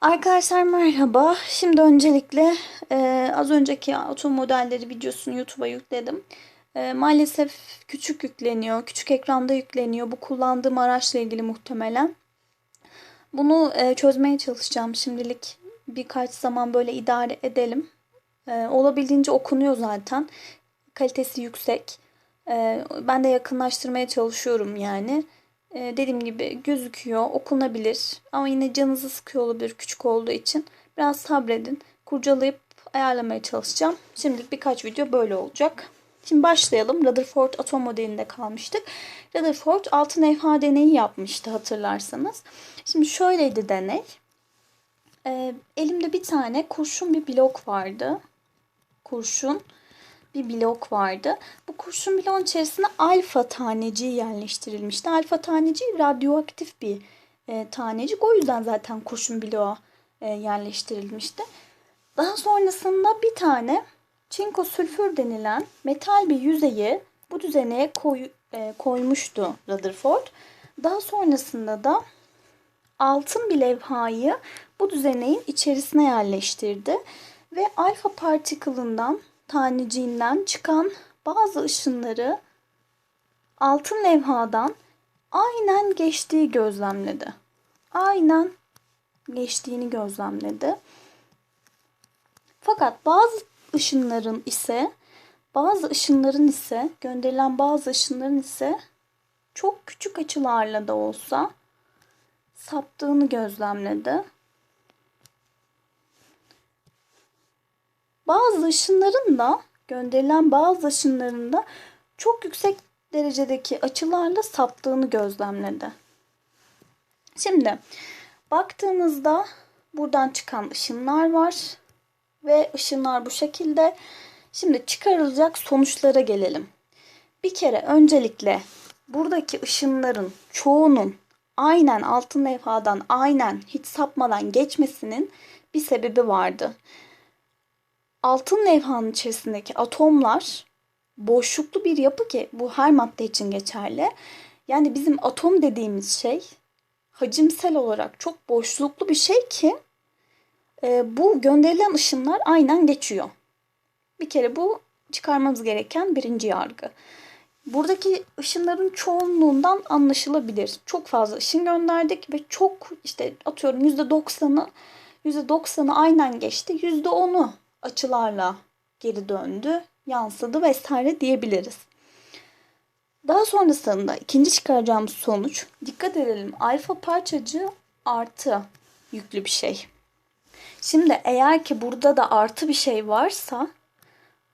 Arkadaşlar merhaba. Şimdi öncelikle e, az önceki atom modelleri videosunu YouTube'a yükledim. E, maalesef küçük yükleniyor. Küçük ekranda yükleniyor. Bu kullandığım araçla ilgili muhtemelen. Bunu e, çözmeye çalışacağım. Şimdilik birkaç zaman böyle idare edelim. E, olabildiğince okunuyor zaten. Kalitesi yüksek. E, ben de yakınlaştırmaya çalışıyorum yani. Ee, dediğim gibi gözüküyor, okunabilir ama yine canınızı sıkıyor olabilir küçük olduğu için. Biraz sabredin. Kurcalayıp ayarlamaya çalışacağım. Şimdilik birkaç video böyle olacak. Şimdi başlayalım. Rutherford atom modelinde kalmıştık. Rutherford altın evha deneyi yapmıştı hatırlarsanız. Şimdi şöyleydi deney. Ee, elimde bir tane kurşun bir blok vardı. Kurşun bir blok vardı. Bu kurşun bloğun içerisine alfa taneciği yerleştirilmişti. Alfa taneciği radyoaktif bir e, tanecik. O yüzden zaten kurşun bloğa e, yerleştirilmişti. Daha sonrasında bir tane çinko sülfür denilen metal bir yüzeyi bu düzeneye koy, e, koymuştu Rutherford. Daha sonrasında da altın bir levhayı bu düzeneğin içerisine yerleştirdi ve alfa partikülünden taneciğinden çıkan bazı ışınları altın levhadan aynen geçtiği gözlemledi. Aynen geçtiğini gözlemledi. Fakat bazı ışınların ise bazı ışınların ise gönderilen bazı ışınların ise çok küçük açılarla da olsa saptığını gözlemledi. Bazı ışınların da gönderilen bazı ışınların da çok yüksek derecedeki açılarla saptığını gözlemledi. Şimdi baktığımızda buradan çıkan ışınlar var ve ışınlar bu şekilde. Şimdi çıkarılacak sonuçlara gelelim. Bir kere öncelikle buradaki ışınların çoğunun aynen altın levhadan aynen hiç sapmadan geçmesinin bir sebebi vardı altın levhanın içerisindeki atomlar boşluklu bir yapı ki bu her madde için geçerli. Yani bizim atom dediğimiz şey hacimsel olarak çok boşluklu bir şey ki e, bu gönderilen ışınlar aynen geçiyor. Bir kere bu çıkarmamız gereken birinci yargı. Buradaki ışınların çoğunluğundan anlaşılabilir. Çok fazla ışın gönderdik ve çok işte atıyorum %90'ı %90'ı aynen geçti. %10'u açılarla geri döndü, yansıdı vesaire diyebiliriz. Daha sonrasında ikinci çıkaracağımız sonuç dikkat edelim alfa parçacığı artı yüklü bir şey. Şimdi eğer ki burada da artı bir şey varsa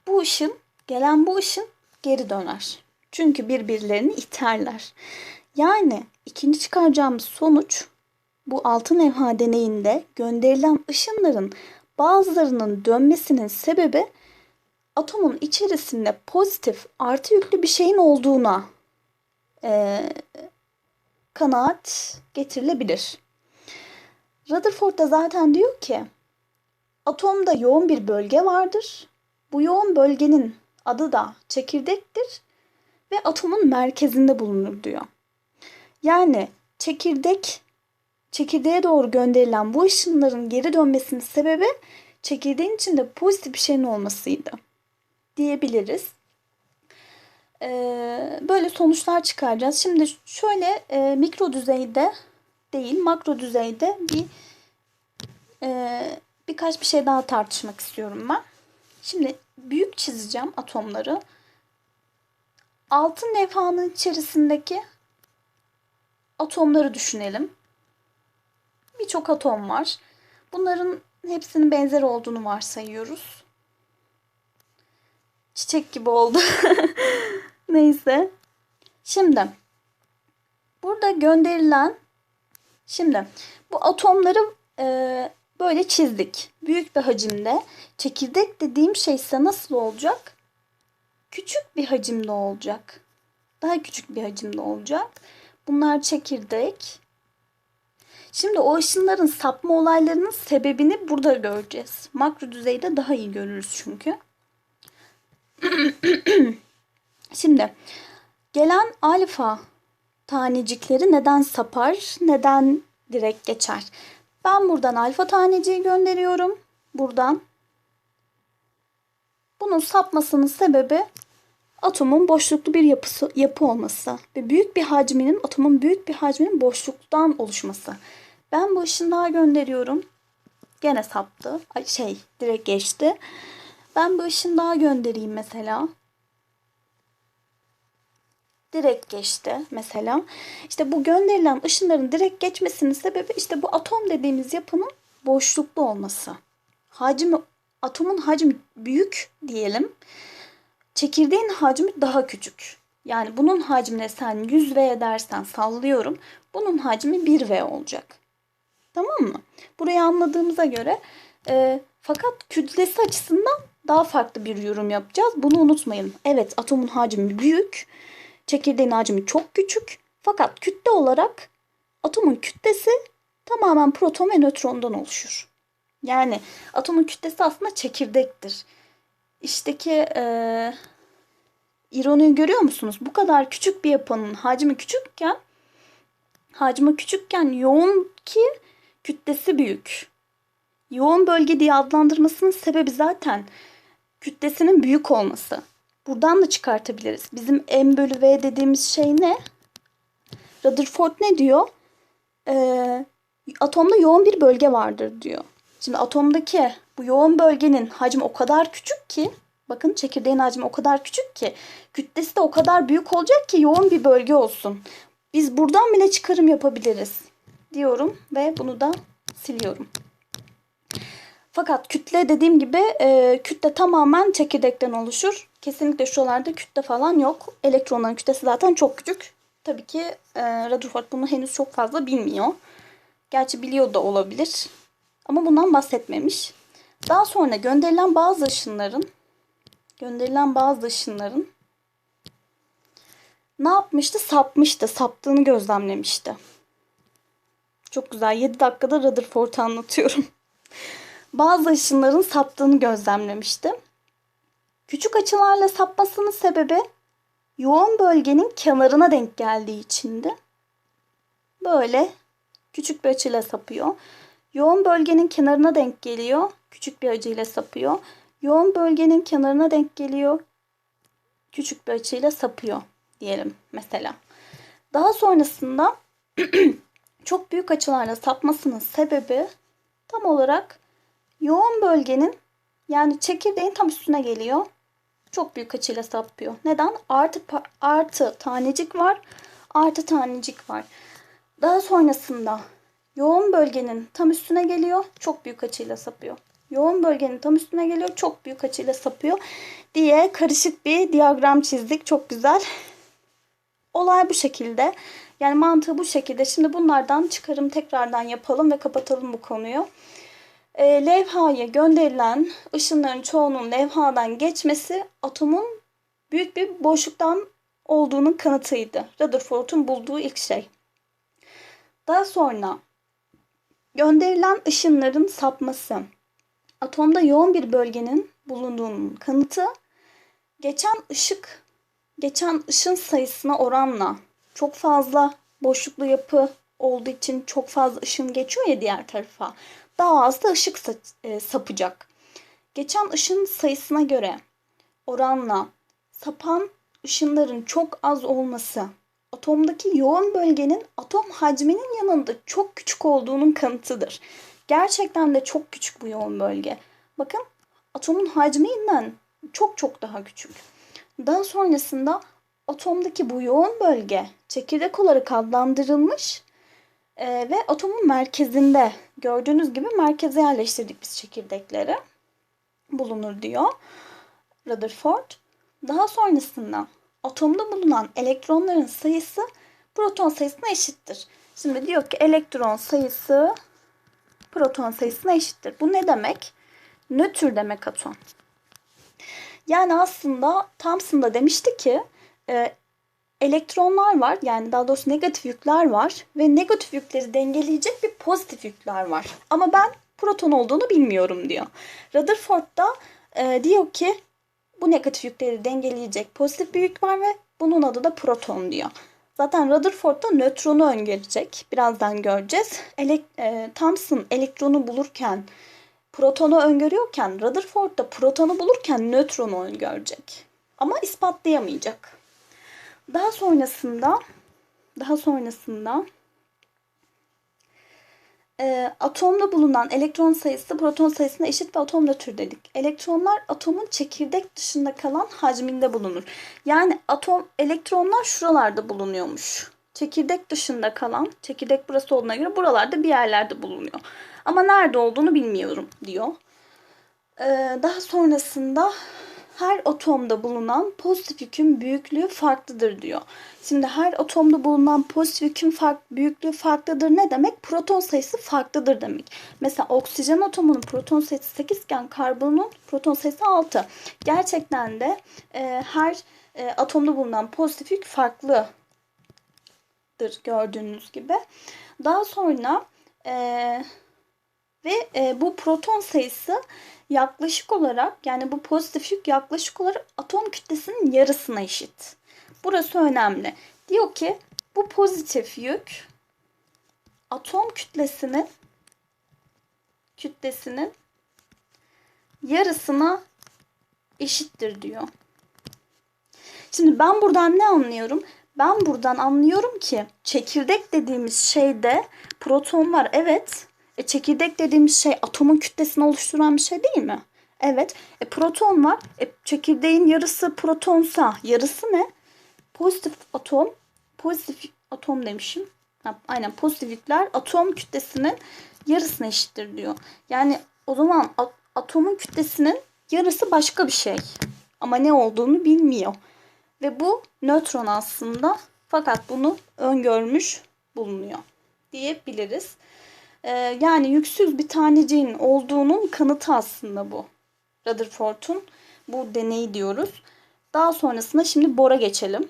bu ışın gelen bu ışın geri döner. Çünkü birbirlerini iterler. Yani ikinci çıkaracağımız sonuç bu altın evha deneyinde gönderilen ışınların bazılarının dönmesinin sebebi atomun içerisinde pozitif artı yüklü bir şeyin olduğuna e, kanaat getirilebilir. Rutherford da zaten diyor ki atomda yoğun bir bölge vardır. Bu yoğun bölgenin adı da çekirdektir ve atomun merkezinde bulunur diyor. Yani çekirdek çekirdeğe doğru gönderilen bu ışınların geri dönmesinin sebebi çekirdeğin içinde pozitif bir şeyin olmasıydı diyebiliriz. Ee, böyle sonuçlar çıkaracağız. Şimdi şöyle e, mikro düzeyde değil makro düzeyde bir e, birkaç bir şey daha tartışmak istiyorum ben. Şimdi büyük çizeceğim atomları. Altın levhanın içerisindeki atomları düşünelim birçok atom var. Bunların hepsinin benzer olduğunu varsayıyoruz. Çiçek gibi oldu. Neyse. Şimdi burada gönderilen şimdi bu atomları e, böyle çizdik. Büyük bir hacimde. Çekirdek dediğim şey ise nasıl olacak? Küçük bir hacimde olacak. Daha küçük bir hacimde olacak. Bunlar çekirdek. Şimdi o ışınların sapma olaylarının sebebini burada göreceğiz. Makro düzeyde daha iyi görürüz çünkü. Şimdi gelen alfa tanecikleri neden sapar, neden direkt geçer? Ben buradan alfa taneciği gönderiyorum. Buradan. Bunun sapmasının sebebi atomun boşluklu bir yapısı yapı olması ve büyük bir hacminin atomun büyük bir hacminin boşluktan oluşması. Ben bu ışınlığa gönderiyorum. Gene saptı. Ay şey direkt geçti. Ben bu ışınlığa göndereyim mesela. Direkt geçti mesela. İşte bu gönderilen ışınların direkt geçmesinin sebebi işte bu atom dediğimiz yapının boşluklu olması. Hacmi atomun hacmi büyük diyelim. Çekirdeğin hacmi daha küçük. Yani bunun hacmine sen 100V dersen sallıyorum. Bunun hacmi 1V olacak. Tamam mı? Burayı anladığımıza göre e, fakat kütlesi açısından daha farklı bir yorum yapacağız. Bunu unutmayın. Evet atomun hacmi büyük. Çekirdeğin hacmi çok küçük. Fakat kütle olarak atomun kütlesi tamamen proton ve nötrondan oluşur. Yani atomun kütlesi aslında çekirdektir. İşteki e, ironiyi görüyor musunuz? Bu kadar küçük bir yapının hacmi küçükken hacmi küçükken yoğun ki kütlesi büyük. Yoğun bölge diye adlandırmasının sebebi zaten kütlesinin büyük olması. Buradan da çıkartabiliriz. Bizim M bölü V dediğimiz şey ne? Rutherford ne diyor? Ee, atomda yoğun bir bölge vardır diyor. Şimdi atomdaki bu yoğun bölgenin hacmi o kadar küçük ki bakın çekirdeğin hacmi o kadar küçük ki kütlesi de o kadar büyük olacak ki yoğun bir bölge olsun. Biz buradan bile çıkarım yapabiliriz diyorum ve bunu da siliyorum. Fakat kütle dediğim gibi e, kütle tamamen çekirdekten oluşur. Kesinlikle şuralarda kütle falan yok. Elektronların kütlesi zaten çok küçük. Tabii ki e, Rutherford bunu henüz çok fazla bilmiyor. Gerçi biliyor da olabilir. Ama bundan bahsetmemiş. Daha sonra gönderilen bazı ışınların gönderilen bazı ışınların ne yapmıştı? Sapmıştı. Saptığını gözlemlemişti. Çok güzel. 7 dakikada Rutherford'u anlatıyorum. bazı ışınların saptığını gözlemlemişti. Küçük açılarla sapmasının sebebi yoğun bölgenin kenarına denk geldiği içindi. Böyle küçük bir açıyla sapıyor. Yoğun bölgenin kenarına denk geliyor. Küçük bir açıyla sapıyor. Yoğun bölgenin kenarına denk geliyor. Küçük bir açıyla sapıyor diyelim mesela. Daha sonrasında çok büyük açılarla sapmasının sebebi tam olarak yoğun bölgenin yani çekirdeğin tam üstüne geliyor. Çok büyük açıyla sapıyor. Neden? Artı artı tanecik var. Artı tanecik var. Daha sonrasında yoğun bölgenin tam üstüne geliyor. Çok büyük açıyla sapıyor. Yoğun bölgenin tam üstüne geliyor. Çok büyük açıyla sapıyor diye karışık bir diyagram çizdik. Çok güzel. Olay bu şekilde. Yani mantığı bu şekilde. Şimdi bunlardan çıkarım tekrardan yapalım ve kapatalım bu konuyu. E, levhaya gönderilen ışınların çoğunun levhadan geçmesi atomun büyük bir boşluktan olduğunun kanıtıydı. Rutherford'un bulduğu ilk şey. Daha sonra gönderilen ışınların sapması atomda yoğun bir bölgenin bulunduğunun kanıtı geçen ışık geçen ışın sayısına oranla çok fazla boşluklu yapı olduğu için çok fazla ışın geçiyor ya diğer tarafa. Daha az da ışık e, sapacak. Geçen ışın sayısına göre oranla sapan ışınların çok az olması atomdaki yoğun bölgenin atom hacminin yanında çok küçük olduğunun kanıtıdır. Gerçekten de çok küçük bu yoğun bölge. Bakın atomun hacminden çok çok daha küçük. Daha sonrasında atomdaki bu yoğun bölge çekirdek olarak adlandırılmış e, ve atomun merkezinde gördüğünüz gibi merkeze yerleştirdik biz çekirdekleri bulunur diyor Rutherford. Daha sonrasında atomda bulunan elektronların sayısı proton sayısına eşittir. Şimdi diyor ki elektron sayısı proton sayısına eşittir. Bu ne demek? Nötr demek atom. Yani aslında Thomson demişti ki e, elektronlar var. Yani daha doğrusu negatif yükler var. Ve negatif yükleri dengeleyecek bir pozitif yükler var. Ama ben proton olduğunu bilmiyorum diyor. Rutherford da e, diyor ki bu negatif yükleri dengeleyecek pozitif bir yük var ve bunun adı da proton diyor. Zaten Rutherford da nötronu öngörecek. Birazdan göreceğiz. Elek, e, Thomson elektronu bulurken protonu öngörüyorken Rutherford da protonu bulurken nötronu öngörecek. Ama ispatlayamayacak. Daha sonrasında daha sonrasında e, atomda bulunan elektron sayısı proton sayısına eşit bir atom nötr dedik. Elektronlar atomun çekirdek dışında kalan hacminde bulunur. Yani atom elektronlar şuralarda bulunuyormuş. Çekirdek dışında kalan, çekirdek burası olduğuna göre buralarda bir yerlerde bulunuyor. Ama nerede olduğunu bilmiyorum diyor. Ee, daha sonrasında her atomda bulunan pozitif yükün büyüklüğü farklıdır diyor. Şimdi her atomda bulunan pozitif yükün fark, büyüklüğü farklıdır ne demek? Proton sayısı farklıdır demek. Mesela oksijen atomunun proton sayısı 8 iken karbonun proton sayısı 6. Gerçekten de e, her e, atomda bulunan pozitif yük farklıdır gördüğünüz gibi. Daha sonra e, ve e, bu proton sayısı yaklaşık olarak yani bu pozitif yük yaklaşık olarak atom kütlesinin yarısına eşit. Burası önemli. Diyor ki bu pozitif yük atom kütlesinin kütlesinin yarısına eşittir diyor. Şimdi ben buradan ne anlıyorum? Ben buradan anlıyorum ki çekirdek dediğimiz şeyde proton var. Evet. E, çekirdek dediğimiz şey atomun kütlesini oluşturan bir şey değil mi? Evet. E, proton var. E, çekirdeğin yarısı protonsa yarısı ne? Pozitif atom, pozitif atom demişim. Aynen pozitif yükler atom kütlesinin yarısına eşittir diyor. Yani o zaman atomun kütlesinin yarısı başka bir şey. Ama ne olduğunu bilmiyor. Ve bu nötron aslında fakat bunu öngörmüş bulunuyor diyebiliriz. Ee, yani yüksüz bir taneciğin olduğunun kanıtı aslında bu. Rutherford'un bu deneyi diyoruz. Daha sonrasında şimdi Bohr'a geçelim.